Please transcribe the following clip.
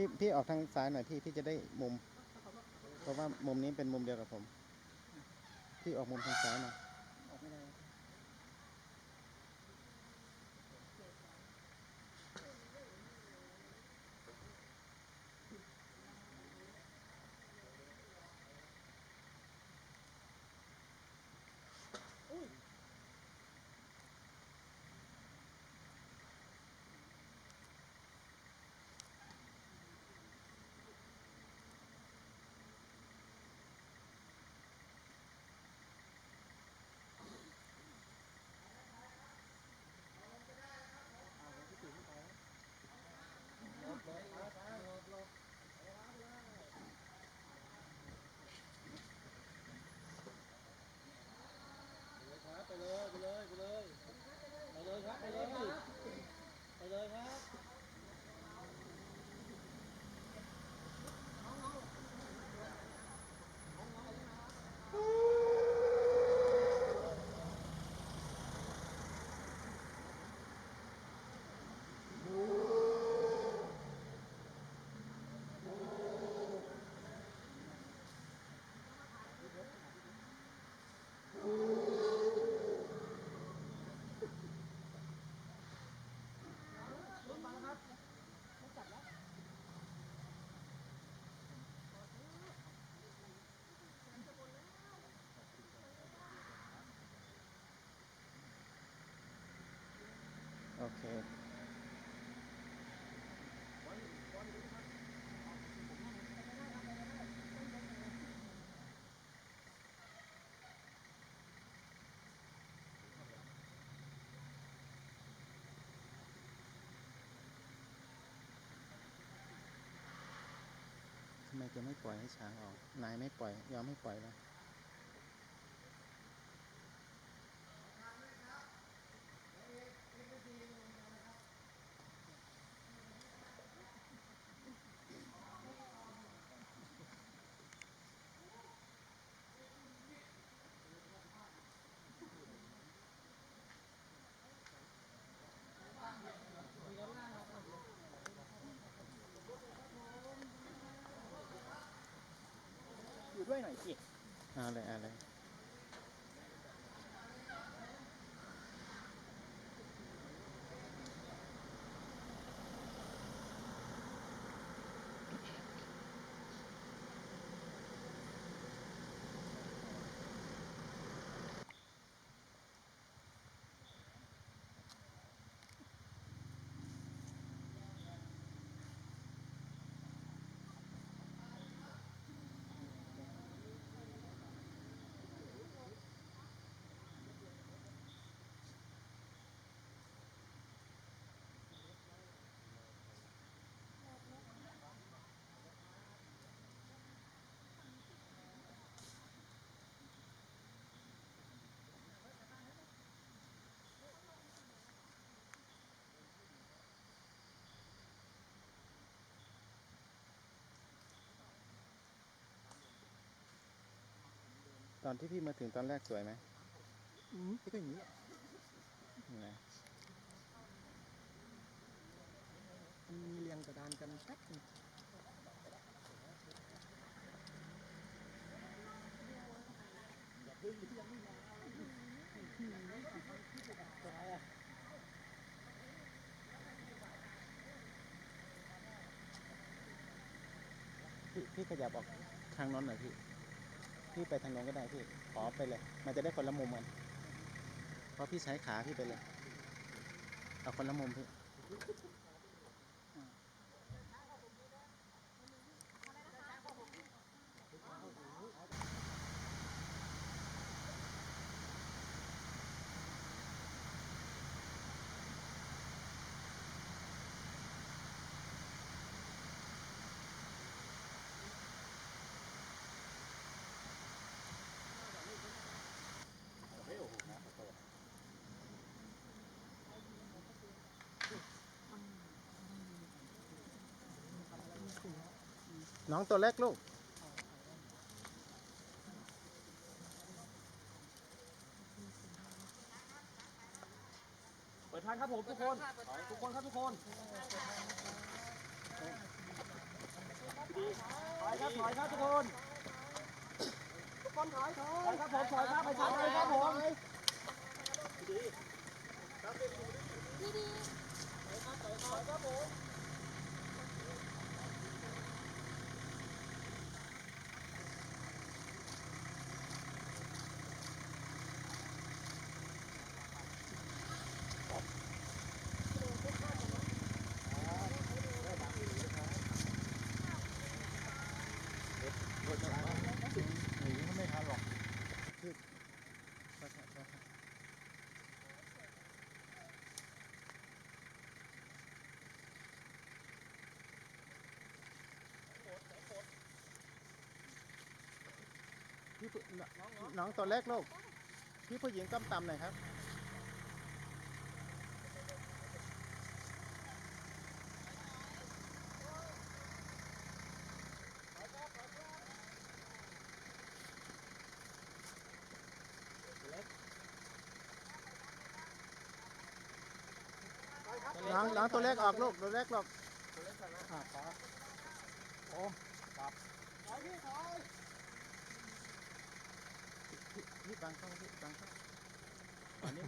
พี่พี่ออกทางซ้ายหน่อยพี่พี่จะได้มุม เพราะว่ามุมนี้เป็นมุมเดียวกับผม พี่ออกมุมทางซ้ายหน่อย ออกไม่ได้ ไปเลยไปเลยไปเลยไปเลยครับไปเลยไปเลยครับ โอ เคทำไมแกไม่ปล่อยให้ช้างออก นายไม่ปล่อย ยอมไม่ปล่อยแล้ว อยู่ด้วยหน่อยสิ เอาเลยเอาเลย อนที่พี่มาถึงตอนแรกสวยไหมอืมก็อย่างนี้แหละนะมันมีเรียงกระดานกันแป๊บนึงพี่พี่ขยับออกทางโน้นหน่อยพี่ พี่ไปทางโน้นก็ได้พี่ ขอไปเลย มันจะได้คนละมุมกัน เพราะพี่ใช้ขาพี่ไปเลย เอาคนละมุมพี่ น้องตัวเล็กลูก เปิดทางครับผมทุกคน ทุกคนครับทุกคนถอยครับถอยครับทุกคน ทุกคนถอยถอยครับผมถอยครับไปทางเลยครับผมหนีก็ไม่ทันหรอก พี่ผู้น้องตัวเล็กลูกพี่ผู้หญิงก้มต่ำหน่อยครับ น้องน้องตัวเล็กออกลูกตัวเล็กหลบอ่าขอโอมครับพี่ พี่บางช่องพี่บางช่องอันนี้